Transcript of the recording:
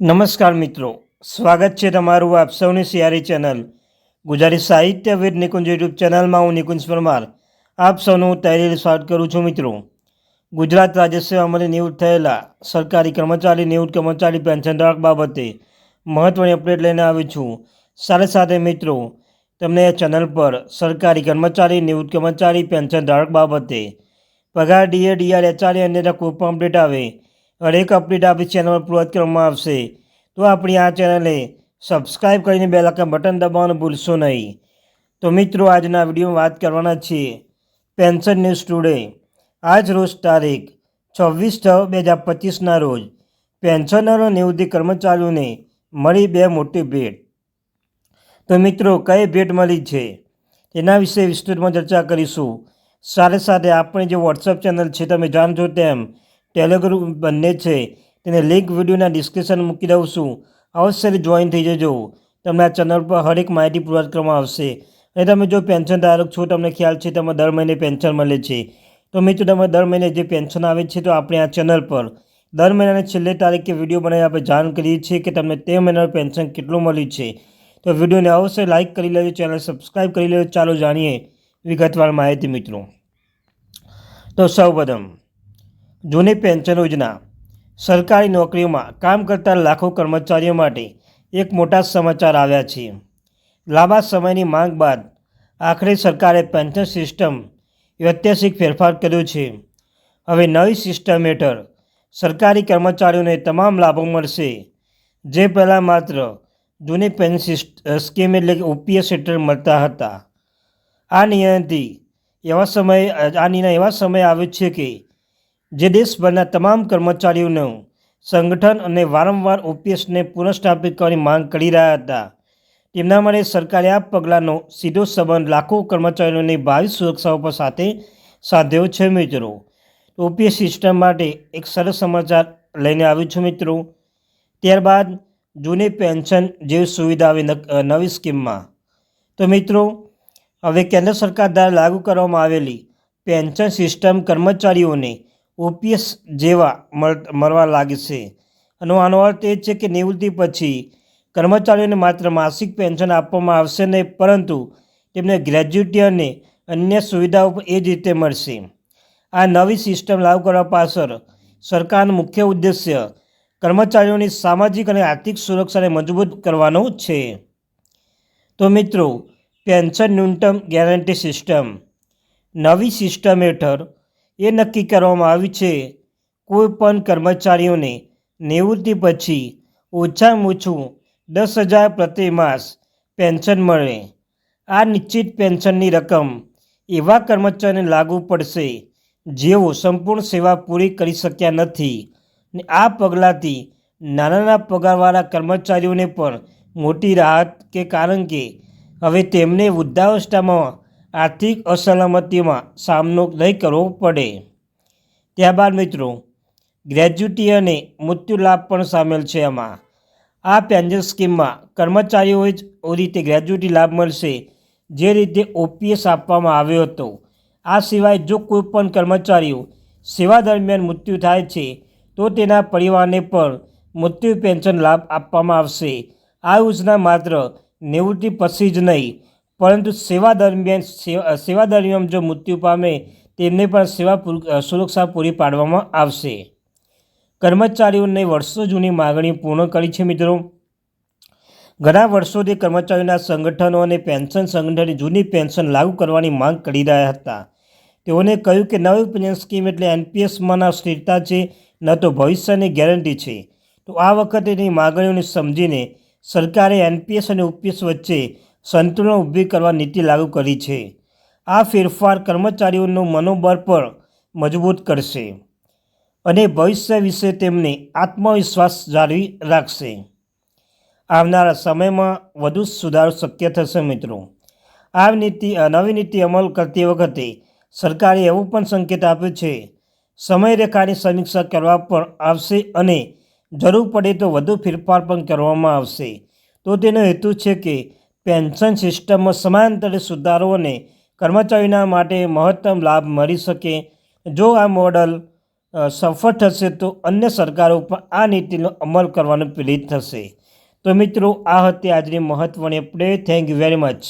નમસ્કાર મિત્રો. સ્વાગત છે તમારું આપ સૌની સિયારી ચેનલ. ગુજરાતી સાહિત્ય વિદ નિકુંજ યુટ્યુબ ચેનલમાં હું નિકુંજ પરમાર. આપ સૌનું તૈયારી સ્વાગત કરું છું મિત્રો. ગુજરાત રાજ્ય સેવામાંથી નિવૃત્ત થયેલા સરકારી કર્મચારી, નિવૃત્ત કર્મચારી પેન્શન ધારક બાબતે મહત્ત્વની અપડેટ લઈને આવી છું. સાથે સાથે મિત્રો, તમને ચેનલ પર સરકારી કર્મચારી, નિવૃત્ત કર્મચારી, પેન્શન ધારક બાબતે પગાર, ડીએ ડીઆર એચઆરએ અન્યના કોઈપણ અપડેટ આવે હરેક અપડેટ આપણી ચેનલ પર કરવામાં આવશે. તો આપણી આ ચેનલે સબસ્ક્રાઈબ કરીને બે લાખ બટન દબાવવાનું ભૂલશો નહીં. તો મિત્રો, આજના વિડીયોમાં વાત કરવાના છીએ પેન્શન ન્યૂઝ ટુડે આજ રોજ તારીખ છવ્વીસ છ બે હજાર પચીસના રોજ પેન્શનરો નિવૃત્તિ કર્મચારીઓને મળી બે મોટી ભેટ. તો મિત્રો, કઈ ભેટ મળી છે? તેના વિશે વિસ્તૃતમાં ચર્ચા કરીશું. સાથે સાથે આપણી જે વોટ્સઅપ ચેનલ છે, તમે જાણજો તેમ ટેલિગ્રામ બંને છે. તેને લિંક વિડીયોના ડિસ્ક્રિપ્શન મૂકી દઉં છું. અવશ્ય જોઈન થઈ જજો. તમને આ ચેનલ પર હરેક માહિતી પૂરત કરવામાં આવશે. અને તમે જો પેન્શન ધારક છો, તમને ખ્યાલ છે, તમે દર મહિને પેન્શન મળે છે. તો મિત્રો, તમે દર મહિને જે પેન્શન આવે છે, તો આપણે આ ચેનલ પર દર મહિનાની છેલ્લે તારીખે વીડિયો બનાવી આપણે જાણ કરીએ છીએ કે તમને તે મહિનાનું પેન્શન કેટલું મળ્યું છે. તો વિડીયોને અવશ્ય લાઇક કરી લેજો ચેનલ સબસ્ક્રાઈબ કરી લેજો. ચાલો જાણીએ વિગતવાર માહિતી મિત્રો. તો સૌપ્રથમ જૂની પેન્શન યોજના. સરકારી નોકરીઓમાં કામ કરતા લાખો કર્મચારીઓ માટે એક મોટા સમાચાર આવ્યા છે. લાંબા સમયની માંગ બાદ આખરે સરકારે પેન્શન સિસ્ટમ ઐતિહાસિક ફેરફાર કર્યો છે. હવે નવી સિસ્ટમ હેઠળ સરકારી કર્મચારીઓને તમામ લાભો મળશે. જે પહેલાં માત્ર જૂની પેન્શન સ્કીમ એટલે કે ઓપીએસ હેઠળ મળતા હતા. આ નિર્ણયથી એવા સમયે આ નિર્ણય એવા સમયે આવ્યો છે કે જે દેશભરના તમામ કર્મચારીઓનું સંગઠન અને વારંવાર ઓપીએસને પુનઃસ્થાપિત કરવાની માંગ કરી રહ્યા હતા. તેમના માટે સરકારે આ પગલાંનો સીધો સંબંધ લાખો કર્મચારીઓની ભાવિ સુરક્ષાઓ પર સાથે સાધ્યો છે મિત્રો. ઓપીએસ સિસ્ટમ માટે એક સરસ સમાચાર લઈને આવ્યું છું મિત્રો. ત્યારબાદ જૂની પેન્શન જેવી સુવિધા આવી નવી સ્કીમમાં. તો મિત્રો, હવે કેન્દ્ર સરકાર દ્વારા લાગુ કરવામાં આવેલી પેન્શન સિસ્ટમ કર્મચારીઓને ઓપીએસ જેવા મળવા લાગશે અને આનો અર્થ એ છે કે નિવૃત્તિ પછી કર્મચારીઓને માત્ર માસિક પેન્શન આપવામાં આવશે નહીં, પરંતુ તેમને ગ્રેજ્યુટી અને અન્ય સુવિધાઓ એ જ રીતે મળશે. આ નવી સિસ્ટમ લાગુ કરવા પાછળ સરકારનો મુખ્ય ઉદ્દેશ્ય કર્મચારીઓની સામાજિક અને આર્થિક સુરક્ષાને મજબૂત કરવાનો છે. તો મિત્રો, પેન્શન ન્યૂનતમ ગેરંટી સિસ્ટમ. નવી સિસ્ટમ હેઠળ એ નક્કી કરવામાં આવી છે. કોઈ પણ કર્મચારીઓને નિવૃત્તિ પછી ઓછામાં ઓછું દસ હજાર પ્રતિ માસ પેન્શન મળે. આ નિશ્ચિત પેન્શનની રકમ એવા કર્મચારીને લાગુ પડશે જેઓ સંપૂર્ણ સેવા પૂરી કરી શક્યા નથી ને આ પગલાંથી નાના પગારવાળા કર્મચારીઓને પણ મોટી રાહત કે કારણ કે હવે તેમને વૃદ્ધાવસ્થામાં આર્થિક અસલામતીમાં સામનો નહીં કરવો પડે. ત્યારબાદ મિત્રો, ગ્રેજ્યુટી અને મૃત્યુ લાભ પણ સામેલ છે એમાં આ પેન્શન સ્કીમમાં કર્મચારીઓએ જ રીતે ગ્રેજ્યુટી લાભ મળશે, જે રીતે ઓપીએસ આપવામાં આવ્યો હતો. આ સિવાય જો કોઈ પણ કર્મચારીઓ સેવા દરમિયાન મૃત્યુ થાય છે, તો તેના પરિવારને પણ મૃત્યુ પેન્શન લાભ આપવામાં આવશે. આ યોજના માત્ર નિવૃત્તિ પછી જ નહીં પરંતુ સેવા દરમિયાન સેવા દરમિયાન જો મૃત્યુ પામે તેમને પણ સેવા સુરક્ષા પૂરી પાડવામાં આવશે. કર્મચારીઓને વર્ષો જૂની માગણી પૂર્ણ કરી છે મિત્રો. ઘણા વર્ષોથી કર્મચારીઓના સંગઠનો અને પેન્શન સંગઠનની જૂની પેન્શન લાગુ કરવાની માંગ કરી રહ્યા હતા. તેઓને કહ્યું કે નવી પેન્શન સ્કીમ એટલે એનપીએસમાંના સ્થિરતા છે, ન તો ભવિષ્યની ગેરંટી છે. તો આ વખતેની માગણીઓને સમજીને સરકારે એનપીએસ અને ઓપીએસ વચ્ચે સંતુલન ઊભી કરવા નીતિ લાગુ કરી છે. આ ફેરફાર કર્મચારીઓનું મનોબળ પણ મજબૂત કરશે અને ભવિષ્ય વિશે તેમને આત્મવિશ્વાસ જાળવી રાખશે. આવનારા સમયમાં વધુ સુધારો શક્ય થશે મિત્રો. આ નીતિ નવી નીતિ અમલ કરતી વખતે સરકારે એવો પણ સંકેત આપ્યો છે, સમયરેખાની સમીક્ષા કરવા પણ આવશે અને જરૂર પડે તો વધુ ફેરફાર પણ કરવામાં આવશે. તો તેનો હેતુ છે કે પેન્શન સિસ્ટમમાં સમાંતરે સુધારો અને કર્મચારીના માટે મહત્તમ લાભ મળી શકે. જો આ મોડલ સફળ થશે તો અન્ય સરકારો પણ આ નીતિનો અમલ કરવાનું પ્રેરિત થશે. તો મિત્રો, આ હતી આજની મહત્ત્વની update thank you very much